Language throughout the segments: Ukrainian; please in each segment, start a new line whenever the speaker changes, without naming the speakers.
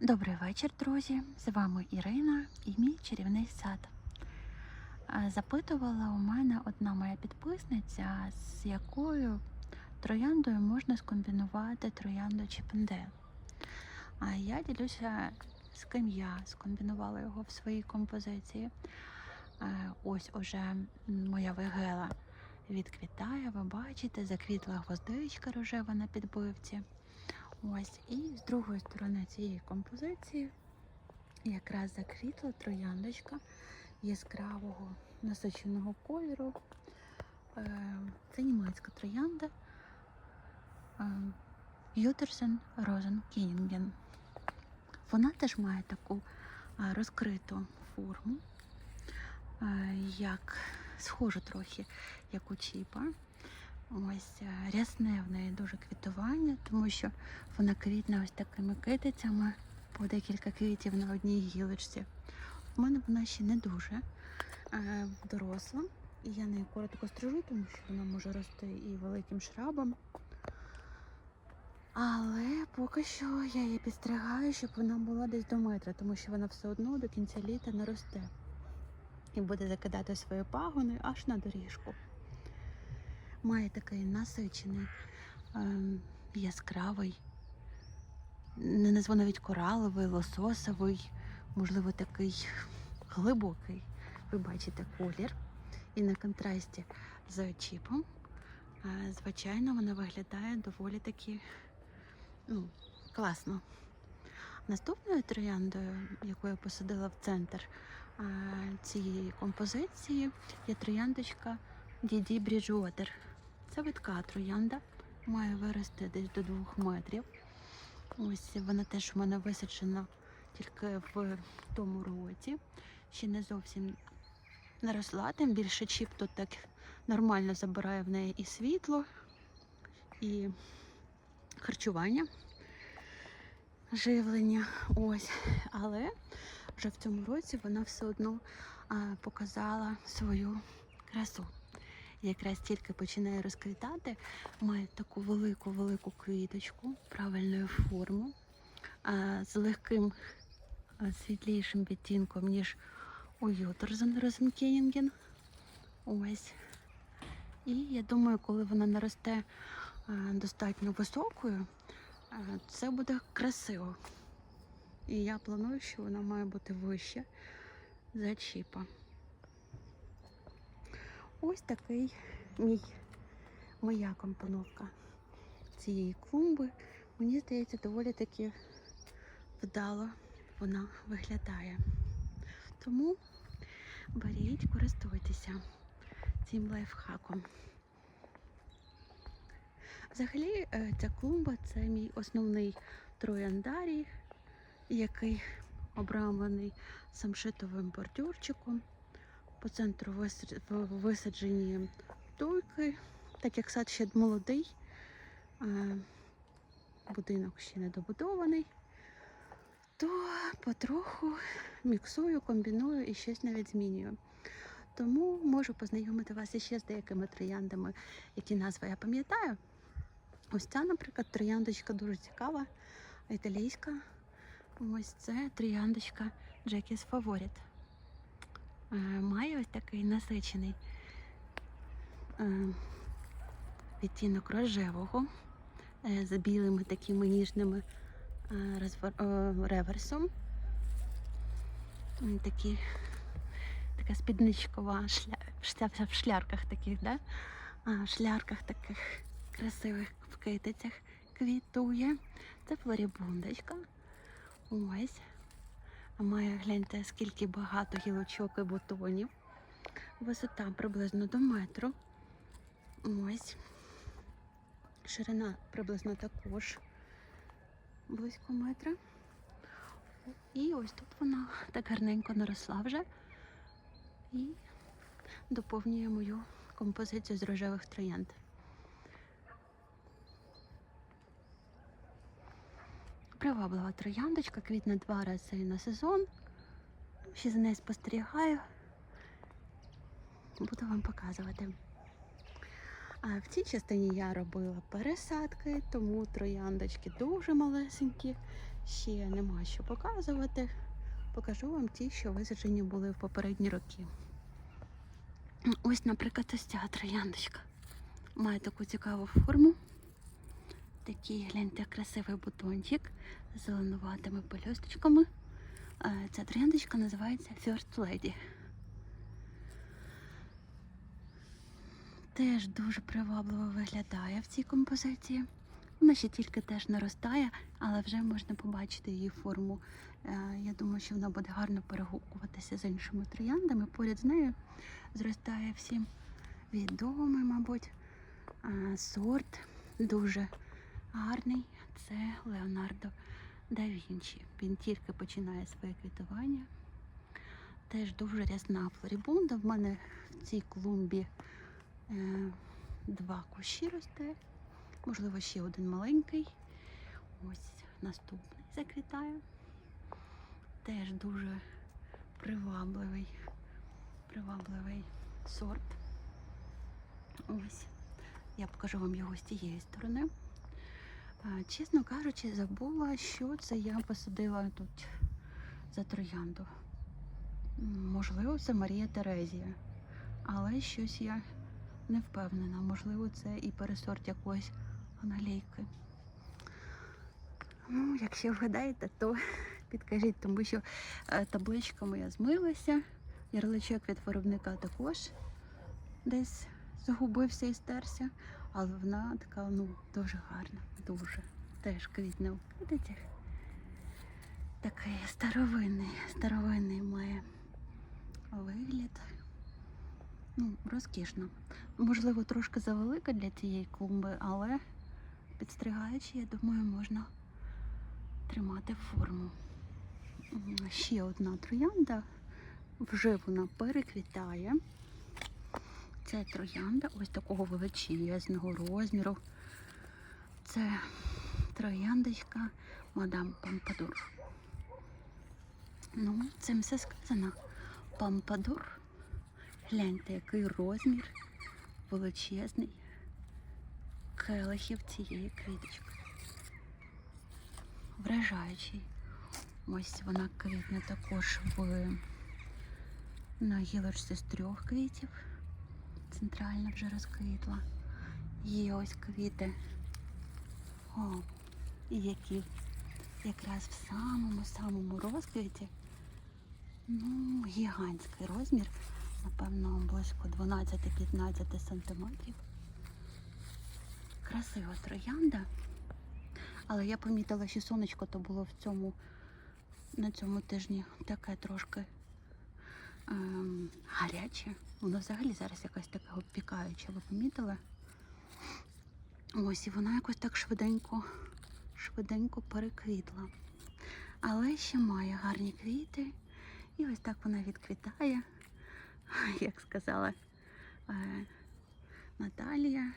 Добрий вечір, друзі! З вами Ірина і мій чарівний сад. Запитувала у мене одна моя підписниця, з якою трояндою можна скомбінувати троянду чіпенде. А я ділюся, з ким я скомбінувала його в своїй композиції. Ось уже моя вегела відквітає, ви бачите, заквітла гвоздичка рожева на підбивці. Ось, і з другої сторони цієї композиції якраз заквітла трояндочка яскравого насиченого кольору. Е, Це німецька троянда Ютерсен Розен Кінген. Вона теж має таку е, розкриту форму, е, як схожу трохи, як у чіпа. Ось е, рясне в неї дуже квітування, тому що вона квітне ось такими китицями по декілька квітів на одній гілочці. У мене вона ще не дуже е, доросла, і я нею коротко стрижу, тому що вона може рости і великим шрабом. Але поки що я її підстригаю, щоб вона була десь до метра, тому що вона все одно до кінця літа не росте і буде закидати свої пагони аж на доріжку має такий насичений, ем, яскравий, не назву навіть кораловий, лососовий, можливо, такий глибокий. Ви бачите колір. І на контрасті з чіпом, е, звичайно, вона виглядає доволі таки ну, класно. Наступною трояндою, яку я посадила в центр е, цієї композиції, є трояндочка Діді Бріджуотер. Це видка троянда, має вирости десь до двох метрів. Ось вона теж у мене висаджена тільки в тому році. Ще не зовсім не росла, тим більше чіп тут так нормально забирає в неї і світло, і харчування, живлення. Ось. Але вже в цьому році вона все одно показала свою красу якраз тільки починає розквітати, має таку велику-велику квіточку правильної форми, з легким світлішим відтінком, ніж у Ютерзен Розенкенінген. Ось. І я думаю, коли вона наросте достатньо високою, це буде красиво. І я планую, що вона має бути вище за чіпа. Ось такий мій, моя компоновка цієї клумби. Мені здається, доволі таки вдало вона виглядає. Тому беріть, користуйтеся цим лайфхаком. Взагалі, е, ця клумба це мій основний трояндарій, який обрамлений самшитовим бордюрчиком. По центру висаджені туйки, так як сад ще молодий, будинок ще не добудований, то потроху міксую, комбіную і щось навіть змінюю. Тому можу познайомити вас іще з деякими трояндами, які назви я пам'ятаю. Ось ця, наприклад, трояндочка дуже цікава, італійська. Ось це трояндочка Джекіс Фаворіт. Е, має ось такий насичений е, відтінок рожевого е, з білими такими ніжними реверсом. Такі, така спідничкова шля, в шлярках таких, да? а, шлярках таких красивих в китицях квітує. Це флорібундочка. Ось. Має гляньте, скільки багато гілочок і бутонів. Висота приблизно до метру. Ось. Ширина приблизно також близько метра. І ось тут вона так гарненько наросла вже і доповнює мою композицію з рожевих троянд. Приваблива трояндочка, квітне два рази на сезон. Ще за нею спостерігаю. Буду вам показувати. А в цій частині я робила пересадки, тому трояндочки дуже малесенькі, ще нема що показувати. Покажу вам ті, що висаджені були в попередні роки. Ось, наприклад, ось ця трояндочка. Має таку цікаву форму. Такий, гляньте, красивий бутончик з зеленуватими пелюсточками. Е, Ця трояндочка називається First Lady. Теж дуже привабливо виглядає в цій композиції. Вона ще тільки теж наростає, але вже можна побачити її форму. Е, Я думаю, що вона буде гарно перегукуватися з іншими трояндами. Поряд з нею зростає всім відомий, мабуть, е, сорт. Дуже гарний. Це Леонардо да Вінчі. Він тільки починає своє квітування. Теж дуже рясна флорібунда. В мене в цій клумбі е, два кущі росте. Можливо, ще один маленький. Ось наступний заквітає. Теж дуже привабливий, привабливий сорт. Ось. Я покажу вам його з тієї сторони. Чесно кажучи, забула, що це я посадила тут за троянду. Можливо, це Марія Терезія. Але щось я не впевнена. Можливо, це і пересорт якоїсь англійки. Ну, якщо вгадаєте, то підкажіть, тому що е, табличка моя змилася, ярличок від виробника також десь загубився і стерся, але вона така ну, дуже гарна, дуже. Теж квітне у квітицях. Такий старовинний, старовинний має вигляд. Ну, розкішно. Можливо, трошки завелика для цієї клумби, але підстригаючи, я думаю, можна тримати форму. Ще одна троянда. Вже вона переквітає. Це троянда ось такого величезного розміру. Це трояндочка мадам Пампадур. Ну, цим все сказано. Пампадур. Гляньте, який розмір величезний келихів цієї квіточки. Вражаючий. Ось вона квітне також в на гілочці з трьох квітів. Центральна вже розквітла. Є ось квіти. О, і які якраз в самому-самому розквіті. Ну, гігантський розмір. Напевно, близько 12-15 сантиметрів. Красива троянда. Але я помітила, що сонечко то було в цьому, на цьому тижні таке трошки ем, гаряче. Воно взагалі зараз якась така обпікаюча, ви помітили? Ось і вона якось так швиденько, швиденько переквітла. Але ще має гарні квіти. І ось так вона відквітає, як сказала е, Наталія.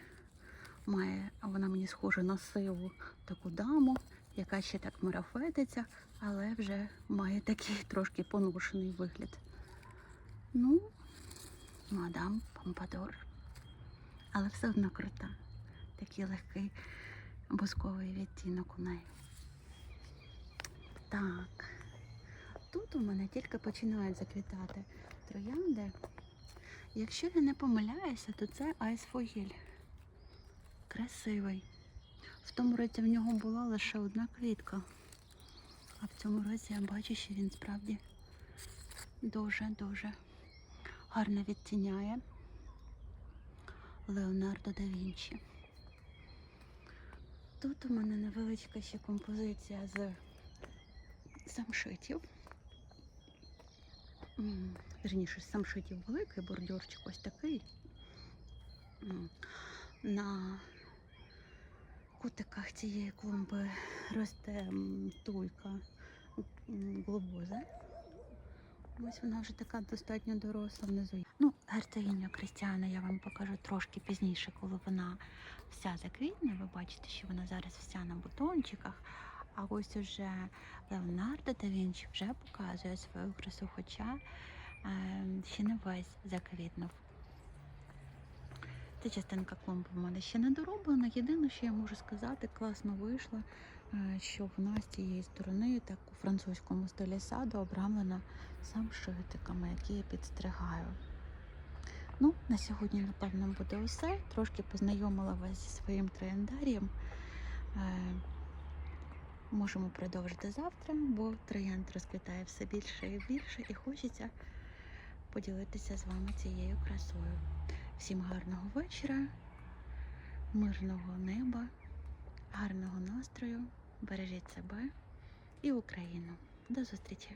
Має, вона мені схожа на сиву таку даму, яка ще так марафетиться, але вже має такий трошки поношений вигляд. Ну, мадам Помпадор. Але все одно крута. Такий легкий бусковий відтінок у неї. Так. Тут у мене тільки починають заквітати троянди. Якщо я не помиляюся, то це айсфогіль. Красивий. В тому році в нього була лише одна квітка. А в цьому році я бачу, що він справді дуже-дуже гарно відтіняє Леонардо да Вінчі. Тут у мене невеличка ще композиція з самшитів. Вірніше, самшитів великий бордюрчик ось такий. На кутиках цієї клумби росте туйка глобоза. Ось вона вже така достатньо доросла внизу. Ну, герцогиню Крістіана я вам покажу трошки пізніше, коли вона вся заквітне. Ви бачите, що вона зараз вся на бутончиках. А ось уже Леонардо да Вінчі вже показує свою красу, хоча е, ще не весь заквітнув. Ця частинка клумби в мене ще не дороблена. Єдине, що я можу сказати, класно вийшло, е, що в нас з цієї сторони, так у французькому стилі саду, обрамлено самшитиками, які я підстригаю. Ну, на сьогодні, напевно, буде усе. Трошки познайомила вас зі своїм трояндарієм. Е, Можемо продовжити завтра, бо троянд розквітає все більше і більше, і хочеться поділитися з вами цією красою. Всім гарного вечора, мирного неба, гарного настрою, бережіть себе і Україну. До зустрічі!